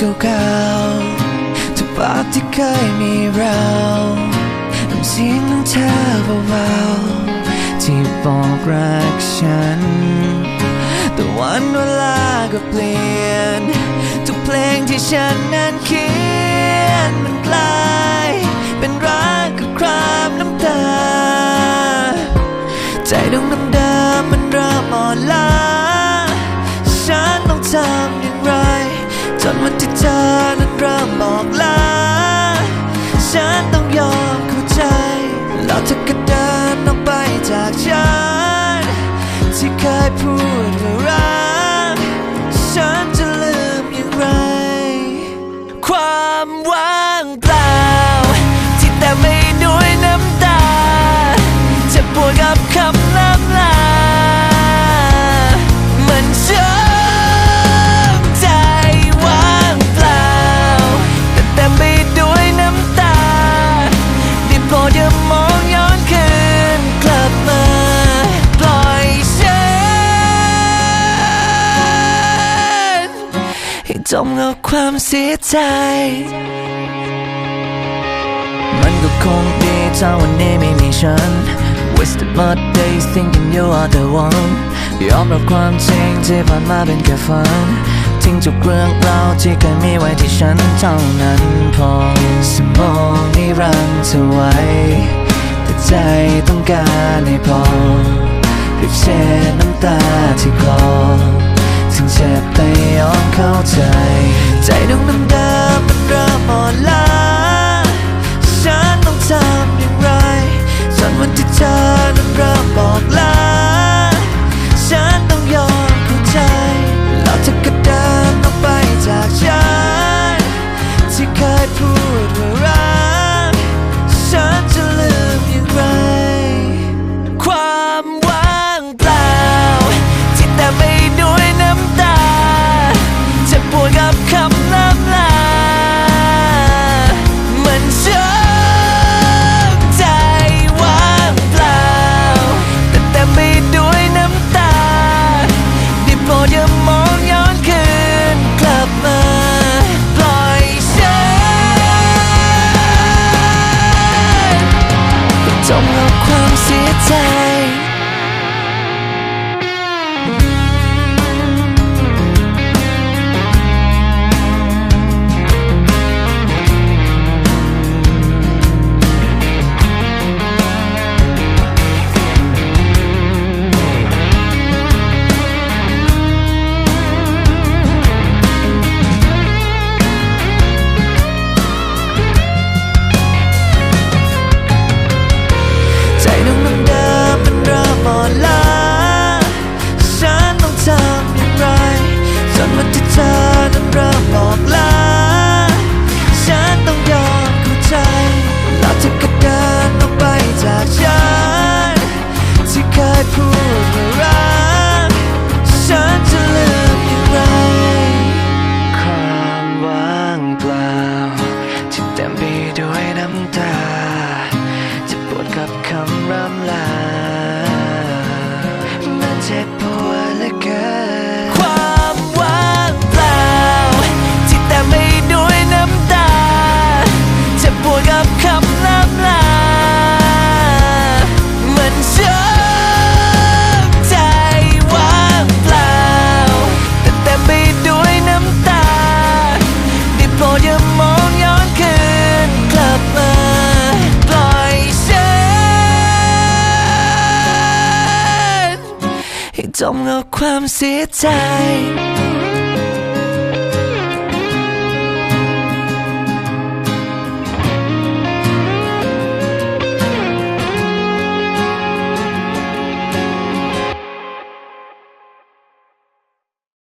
เก่าๆทุกภาพที่เคยมีเราน้ำเสียงของเธอเบาๆที่บอกรักฉัน แต่วันเวลาก็เปลี่ยน ทุกเพลงที่ฉันนั้นเขียนมันกลายเป็นรัก วันที่เธอนั้นเริ่มบอกลา ฉันต้องยอมเข้าใจ แล้วเธอก็เดินออกไปจากฉัน ที่เคยพูดว่ารัก ฉันจะลืมอย่างไร ความหวัง จมกับความเสียใจ มันก็คงดีถ้าวันนี้ไม่มีฉัน Wasted my days thinking you are the one ยอมรับความจริงที่ผ่านมาเป็นแค่ฝัน ทิ้งทุกเรื่องราวที่เคยมีไว้ที่ฉันเท่านั้นพอสมองนิรันดร์เธอไว้ แต่ใจต้องการให้พอรีบเช็ดน้ำตาที่คลอ เจ็บแต่ยอมเข้าใจ ใจดวงน้ำเดิมมันเริ่มอ่อนล้า ฉัน ที่เคยพูดว่ารักฉันจะลืมอย่างไร ความว่างเปล่า ที่เต็มไปด้วยน้ำตา จะปวดกับคำร่ จมกับความเสียใจ